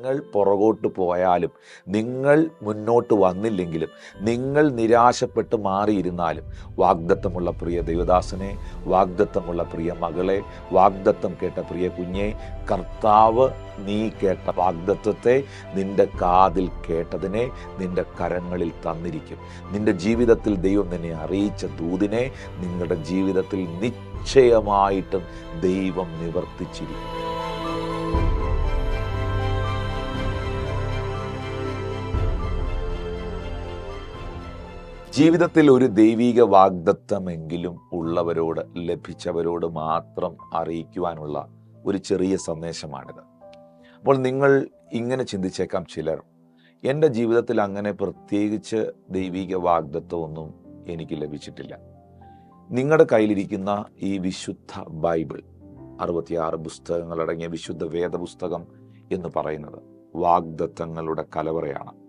നിങ്ങൾ പുറകോട്ട് പോയാലും നിങ്ങൾ മുന്നോട്ട് വന്നില്ലെങ്കിലും നിങ്ങൾ നിരാശപ്പെട്ട് മാറിയിരുന്നാലും വാഗ്ദത്തമുള്ള പ്രിയ ദേവദാസനെ വാഗ്ദത്തമുള്ള പ്രിയ മകളെ വാഗ്ദത്തം കേട്ട പ്രിയ കുഞ്ഞെ കർത്താവ് നീ കേട്ട വാഗ്ദത്വത്തെ നിന്റെ കാതിൽ കേട്ടതിനെ നിന്റെ കരങ്ങളിൽ തന്നിരിക്കും. നിന്റെ ജീവിതത്തിൽ ദൈവം നിന്നെ അറിയിച്ച ദൂതിനെ നിങ്ങളുടെ ജീവിതത്തിൽ നിശ്ചയമായിട്ടും ദൈവം നിവർത്തിച്ചിരിക്കും. ജീവിതത്തിൽ ഒരു ദൈവിക വാഗ്ദത്തമെങ്കിലും ഉള്ളവരോട് ലഭിച്ചവരോട് മാത്രം അറിയിക്കുവാനുള്ള ഒരു ചെറിയ സന്ദേശമാണിത്. അപ്പോൾ നിങ്ങൾ ഇങ്ങനെ ചിന്തിച്ചേക്കാം ചിലർ എന്റെ ജീവിതത്തിൽ അങ്ങനെ പ്രത്യേകിച്ച് ദൈവിക വാഗ്ദത്വമൊന്നും എനിക്ക് ലഭിച്ചിട്ടില്ല. നിങ്ങളുടെ കയ്യിലിരിക്കുന്ന ഈ വിശുദ്ധ ബൈബിൾ അറുപത്തിയാറ് പുസ്തകങ്ങളടങ്ങിയ വിശുദ്ധ വേദപുസ്തകം എന്ന് പറയുന്നത് വാഗ്ദത്തങ്ങളുടെ കലവറയാണ്.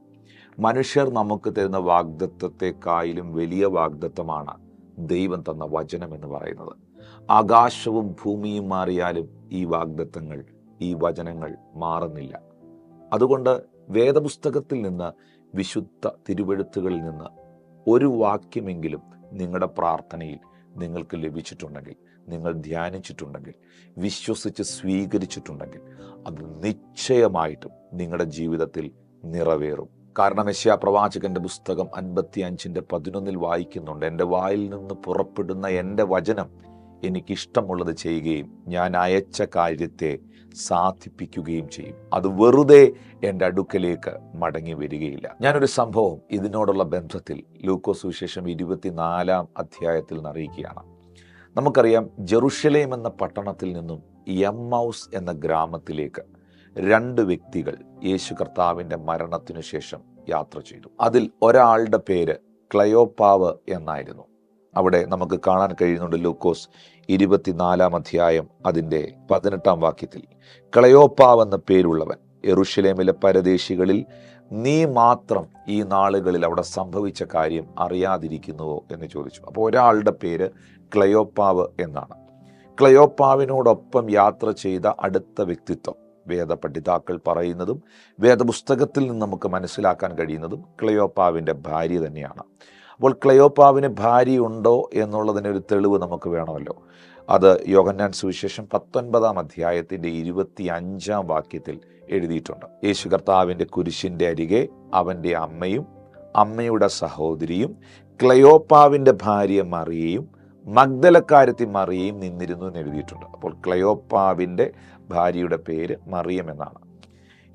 മനുഷ്യർ നമുക്ക് തരുന്ന വാഗ്ദത്വത്തെക്കായാലും വലിയ വാഗ്ദത്വമാണ് ദൈവം തന്ന വചനം എന്ന് പറയുന്നത്. ആകാശവും ഭൂമിയും മാറിയാലും ഈ വാഗ്ദത്തങ്ങൾ ഈ വചനങ്ങൾ മാറുന്നില്ല. അതുകൊണ്ട് വേദപുസ്തകത്തിൽ നിന്ന് വിശുദ്ധ തിരുവെഴുത്തുകളിൽ നിന്ന് ഒരു വാക്യമെങ്കിലും നിങ്ങളുടെ പ്രാർത്ഥനയിൽ നിങ്ങൾക്ക് ലഭിച്ചിട്ടുണ്ടെങ്കിൽ നിങ്ങൾ ധ്യാനിച്ചിട്ടുണ്ടെങ്കിൽ വിശ്വസിച്ച് സ്വീകരിച്ചിട്ടുണ്ടെങ്കിൽ അത് നിശ്ചയമായിട്ടും നിങ്ങളുടെ ജീവിതത്തിൽ നിറവേറും. കാരണം യശ്യാ പ്രവാചകന്റെ പുസ്തകം അൻപത്തി അഞ്ചിന്റെ പതിനൊന്നിൽ വായിക്കുന്നുണ്ട്. എന്റെ വായിൽ നിന്ന് പുറപ്പെടുന്ന എന്റെ വചനം എനിക്കിഷ്ടമുള്ളത് ചെയ്യുകയും ഞാൻ അയച്ച കാര്യത്തെ സാധിപ്പിക്കുകയും ചെയ്യും. അത് വെറുതെ എന്റെ അടുക്കലേക്ക് മടങ്ങി വരികയില്ല. ഞാനൊരു സംഭവം ഇതിനോടുള്ള ബന്ധത്തിൽ ലൂക്കോസ് വിശേഷം ഇരുപത്തിനാലാം അധ്യായത്തിൽ നിന്ന് അറിയിക്കുകയാണ് നമുക്കറിയാം ജെറുഷലേം എന്ന പട്ടണത്തിൽ നിന്നും എമ്മൗസ് എന്ന ഗ്രാമത്തിലേക്ക് രണ്ട് വ്യക്തികൾ യേശു കർത്താവിന്റെ മരണത്തിനു ശേഷം യാത്ര ചെയ്തു. അതിൽ ഒരാളുടെ പേര് ക്ലയോപ്പാവ് എന്നായിരുന്നു. അവിടെ നമുക്ക് കാണാൻ കഴിയുന്നുണ്ട് ലൂക്കോസ് ഇരുപത്തിനാലാം അധ്യായം അതിന്റെ പതിനെട്ടാം വാക്യത്തിൽ. ക്ലയോപ്പാവ് എന്ന പേരുള്ളവൻ എറുഷലേമിലെ പരദേശികളിൽ നീ മാത്രം ഈ നാളുകളിൽ അവിടെ സംഭവിച്ച കാര്യം അറിയാതിരിക്കുന്നുവോ? എന്ന് ചോദിച്ചു. അപ്പോൾ ഒരാളുടെ പേര് ക്ലയോപ്പാവ് എന്നാണ്. ക്ലയോപ്പാവിനോടൊപ്പം യാത്ര ചെയ്ത അടുത്ത വ്യക്തിത്വം വേദപണ്ഡിതാക്കൾ പറയുന്നതും വേദപുസ്തകത്തിൽ നിന്ന് നമുക്ക് മനസ്സിലാക്കാൻ കഴിയുന്നതും ക്ലയോപ്പാവിന്റെ ഭാര്യ തന്നെയാണ്. അപ്പോൾ ക്ലയോപ്പാവിന് ഭാര്യയുണ്ടോ എന്നുള്ളതിന് ഒരു തെളിവ് നമുക്ക് വേണമല്ലോ. അത് യോഗന്നാൻ സുവിശേഷം പത്തൊൻപതാം അധ്യായത്തിന്റെ ഇരുപത്തി അഞ്ചാം വാക്യത്തിൽ എഴുതിയിട്ടുണ്ട്. യേശു കർത്താവിന്റെ കുരിശിന്റെ അരികെ അവന്റെ അമ്മയും അമ്മയുടെ സഹോദരിയും ക്ലയോപ്പാവിന്റെ ഭാര്യ മറിയയും മഗ്ദലക്കാരത്തി മറിയയും നിന്നിരുന്നു എന്ന് എഴുതിയിട്ടുണ്ട്. അപ്പോൾ ക്ലയോപ്പാവിന്റെ ഭാര്യയുടെ പേര് മറിയം എന്നാണ്.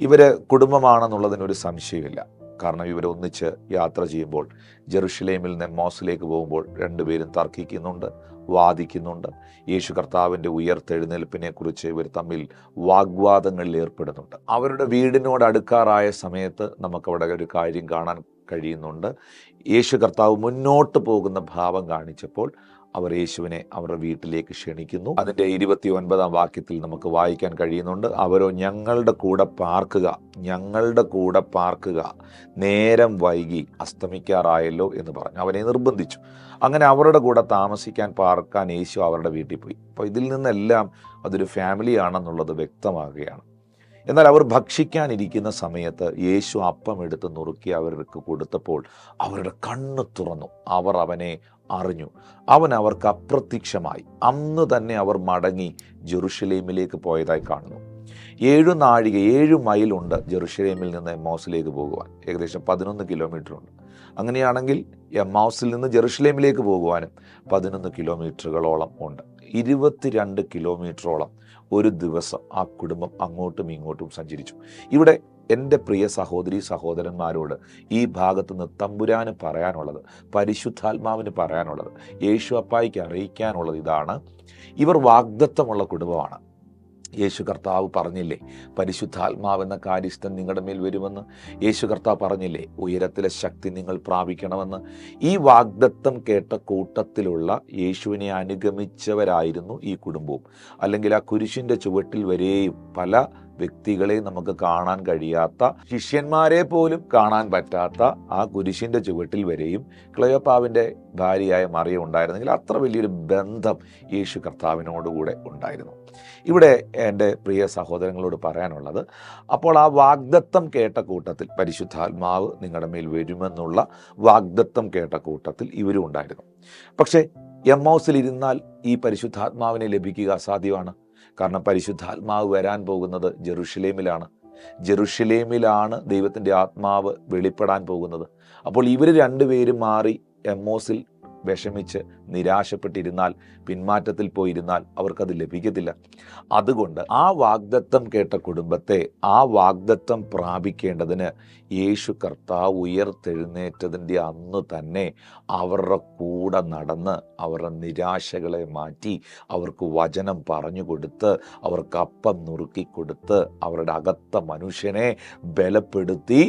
ഇവർ കുടുംബമാണെന്നുള്ളതിനൊരു സംശയമില്ല കാരണം ഇവർ ഒന്നിച്ച് യാത്ര ചെയ്യുമ്പോൾ ജെറുഷലേമിൽ നിന്ന് മോസിലേക്ക് പോകുമ്പോൾ രണ്ടുപേരും തർക്കിക്കുന്നുണ്ട് വാദിക്കുന്നുണ്ട്. യേശു കർത്താവിന്റെ ഉയർത്തെഴുന്നേൽപ്പിനെ കുറിച്ച് ഇവർ തമ്മിൽ വാഗ്വാദങ്ങളിൽ ഏർപ്പെടുന്നുണ്ട്. അവരുടെ വീടിനോട് അടുക്കാറായ സമയത്ത് നമുക്കവിടെ ഒരു കാര്യം കാണാൻ കഴിയുന്നുണ്ട്. യേശു കർത്താവ് മുന്നോട്ട് പോകുന്ന ഭാവം കാണിച്ചപ്പോൾ അവർ യേശുവിനെ അവരുടെ വീട്ടിലേക്ക് ക്ഷണിക്കുന്നു. അതിന്റെ ഇരുപത്തി ഒൻപതാം വാക്യത്തിൽ നമുക്ക് വായിക്കാൻ കഴിയുന്നുണ്ട്. അവരോ ഞങ്ങളുടെ കൂടെ പാർക്കുക ഞങ്ങളുടെ കൂടെ പാർക്കുക നേരം വൈകി അസ്തമിക്കാറായല്ലോ എന്ന് പറഞ്ഞു. അവനെ നിർബന്ധിച്ചു. അങ്ങനെ അവരുടെ കൂടെ താമസിക്കാൻ പാർക്കാൻ യേശു അവരുടെ വീട്ടിൽ പോയി. അപ്പോൾ ഇതിൽ നിന്നെല്ലാം അതൊരു ഫാമിലിയാണെന്നുള്ളത് വ്യക്തമാകുകയാണ്. എന്നാൽ അവർ ഭക്ഷിക്കാനിരിക്കുന്ന സമയത്ത് യേശു അപ്പം എടുത്ത് നുറുക്കി അവർക്ക് കൊടുത്തപ്പോൾ അവരുടെ കണ്ണ് തുറന്നു. അവർ അവനെ അറിഞ്ഞു. അവൻ അവർക്ക് അപ്രത്യക്ഷമായി. അന്ന് തന്നെ അവർ മടങ്ങി ജെറുഷലേമിലേക്ക് പോയതായി കാണുന്നു. ഏഴു നാഴിക ഏഴു മൈലുണ്ട് ജെറുഷലേമിൽ നിന്ന് എമ്മൗസിലേക്ക് പോകുവാൻ. ഏകദേശം പതിനൊന്ന് കിലോമീറ്റർ ഉണ്ട്. അങ്ങനെയാണെങ്കിൽ എമ്മൗസിൽ നിന്ന് ജെറുഷലേമിലേക്ക് പോകുവാനും പതിനൊന്ന് കിലോമീറ്ററുകളോളം ഉണ്ട്. ഇരുപത്തിരണ്ട് കിലോമീറ്ററോളം ഒരു ദിവസം ആ കുടുംബം അങ്ങോട്ടും ഇങ്ങോട്ടും സഞ്ചരിച്ചു. ഇവിടെ എന്റെ പ്രിയ സഹോദരി സഹോദരന്മാരോട് ഈ ഭാഗത്തു നിന്ന് തമ്പുരാന് പറയാനുള്ളത് പരിശുദ്ധാത്മാവിന് പറയാനുള്ളത് യേശു അപ്പായിക്ക് അറിയിക്കാനുള്ളത് ഇതാണ്. ഇവർ വാഗ്ദത്വമുള്ള കുടുംബമാണ്. യേശു കർത്താവ് പറഞ്ഞില്ലേ പരിശുദ്ധാത്മാവെന്ന കാര്യസ്ഥൻ നിങ്ങളുടെ മേൽ വരുമെന്ന്? യേശു കർത്താവ് പറഞ്ഞില്ലേ ഉയരത്തിലെ ശക്തി നിങ്ങൾ പ്രാപിക്കണമെന്ന്? ഈ വാഗ്ദത്തം കേട്ട കൂട്ടത്തിലുള്ള യേശുവിനെ അനുഗമിച്ചവരായിരുന്നു ഈ കുടുംബവും. അല്ലെങ്കിൽ ആ കുരിശിന്റെ ചുവട്ടിൽ വരെയും പല വ്യക്തികളെ നമുക്ക് കാണാൻ കഴിയാത്ത ശിഷ്യന്മാരെ പോലും കാണാൻ പറ്റാത്ത ആ കുരിശിന്റെ ചുവട്ടിൽ വരെയും ക്ലയോപ്പാവിന്റെ ഭാര്യയായ മറിയ ഉണ്ടായിരുന്നെങ്കിൽ അത്ര വലിയൊരു ബന്ധം യേശു കർത്താവിനോടുകൂടെ ഉണ്ടായിരുന്നു. ഇവിടെ എന്റെ പ്രിയ സഹോദരങ്ങളോട് പറയാനുള്ളത് അപ്പോൾ ആ വാഗ്ദത്തം കേട്ട കൂട്ടത്തിൽ പരിശുദ്ധാത്മാവ് നിങ്ങളുടെ മേൽ വരുമെന്നുള്ള വാഗ്ദത്തം കേട്ട കൂട്ടത്തിൽ ഇവരും ഉണ്ടായിരുന്നു. പക്ഷേ എം ഹൗസിൽ ഇരുന്നാൽ ഈ പരിശുദ്ധാത്മാവിനെ ലഭിക്കുക അസാധ്യമാണ്. കാരണം പരിശുദ്ധാത്മാവ് വരാൻ പോകുന്നത് ജെറുഷലേമിലാണ് ജെറുഷലേമിലാണ് ദൈവത്തിന്റെ ആത്മാവ് വെളിപ്പെടാൻ പോകുന്നത്. അപ്പോൾ ഇവർ രണ്ടുപേരും മാറി എമ്മോസിൽ വിഷമിച്ച് നിരാശപ്പെട്ടിരുന്നാൽ പിന്മാറ്റത്തിൽ പോയിരുന്നാൽ അവർക്കത് ലഭിക്കത്തില്ല. അതുകൊണ്ട് ആ വാഗ്ദത്തം കേട്ട കുടുംബത്തെ ആ വാഗ്ദത്തം പ്രാപിക്കേണ്ടതിന് യേശു കർത്താവ് ഉയർത്തെഴുന്നേറ്റതിന്റെ അന്ന് തന്നെ അവരുടെ കൂടെ നടന്ന് അവരുടെ നിരാശകളെ മാറ്റി അവർക്ക് വചനം പറഞ്ഞു കൊടുത്ത് അവർക്ക് അപ്പം നുറുക്കി കൊടുത്ത് അവരുടെ അകത്ത മനുഷ്യനെ ബലപ്പെടുത്തി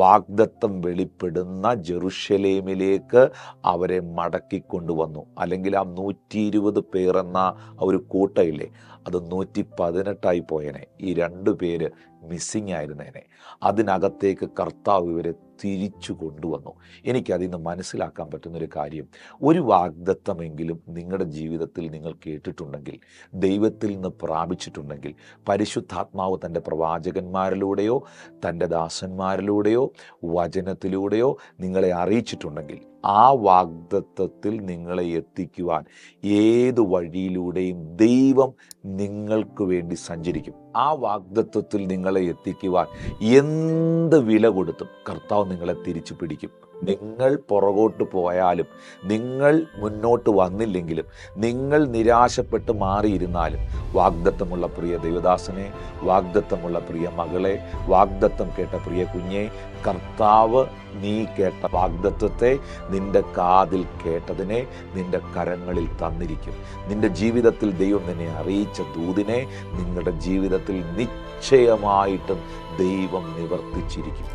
വാഗ്ദത്തം വെളിപ്പെടുന്ന ജെറുഷലേമിലേക്ക് അവരെ മടക്കിക്കൊണ്ടുവന്നു. അല്ലെങ്കിൽ ആ നൂറ്റി ഇരുപത് പേർ എന്ന ഒരു കൂട്ടയില്ലേ അത് നൂറ്റി പതിനെട്ടായി പോയനെ. ഈ രണ്ട് പേര് മിസ്സിങ് ആയിരുന്നേനെ അതിനകത്തേക്ക് കർത്താവ് ഇവരെ തിരിച്ചു കൊണ്ടുവന്നു. എനിക്കതിൽ നിന്ന് മനസ്സിലാക്കാൻ പറ്റുന്നൊരു കാര്യം. ഒരു വാഗ്ദത്തമെങ്കിലും നിങ്ങളുടെ ജീവിതത്തിൽ നിങ്ങൾ കേട്ടിട്ടുണ്ടെങ്കിൽ ദൈവത്തിൽ നിന്ന് പ്രാപിച്ചിട്ടുണ്ടെങ്കിൽ പരിശുദ്ധാത്മാവ് തന്റെ പ്രവാചകന്മാരിലൂടെയോ തന്റെ ദാസന്മാരിലൂടെയോ വചനത്തിലൂടെയോ നിങ്ങളെ അറിയിച്ചിട്ടുണ്ടെങ്കിൽ ആ വാഗ്ദത്വത്തിൽ നിങ്ങളെ എത്തിക്കുവാൻ ഏത് വഴിയിലൂടെയും ദൈവം നിങ്ങൾക്ക് വേണ്ടി സഞ്ചരിക്കും. ആ വാഗ്ദത്വത്തിൽ നിങ്ങളെ എത്തിക്കുവാൻ എന്ത് വില കൊടുത്തും കർത്താവ് നിങ്ങളെ തിരിച്ചു പിടിക്കും. നിങ്ങൾ പുറകോട്ട് പോയാലും നിങ്ങൾ മുന്നോട്ട് വന്നില്ലെങ്കിലും നിങ്ങൾ നിരാശപ്പെട്ട് മാറിയിരുന്നാലും വാഗ്ദത്തമുള്ള പ്രിയ ദേവദാസനെ വാഗ്ദത്തമുള്ള പ്രിയ മകളെ വാഗ്ദത്തം കേട്ട പ്രിയ കുഞ്ഞെ കർത്താവ് നീ കേട്ട വാഗ്ദത്വത്തെ നിന്റെ കാതിൽ കേട്ടതിനെ നിന്റെ കരങ്ങളിൽ തന്നിരിക്കും. നിന്റെ ജീവിതത്തിൽ ദൈവം നിന്നെ അറിയിച്ച ദൂതിനെ നിങ്ങളുടെ ജീവിതത്തിൽ നിശ്ചയമായിട്ടും ദൈവം നിവർത്തിച്ചിരിക്കും.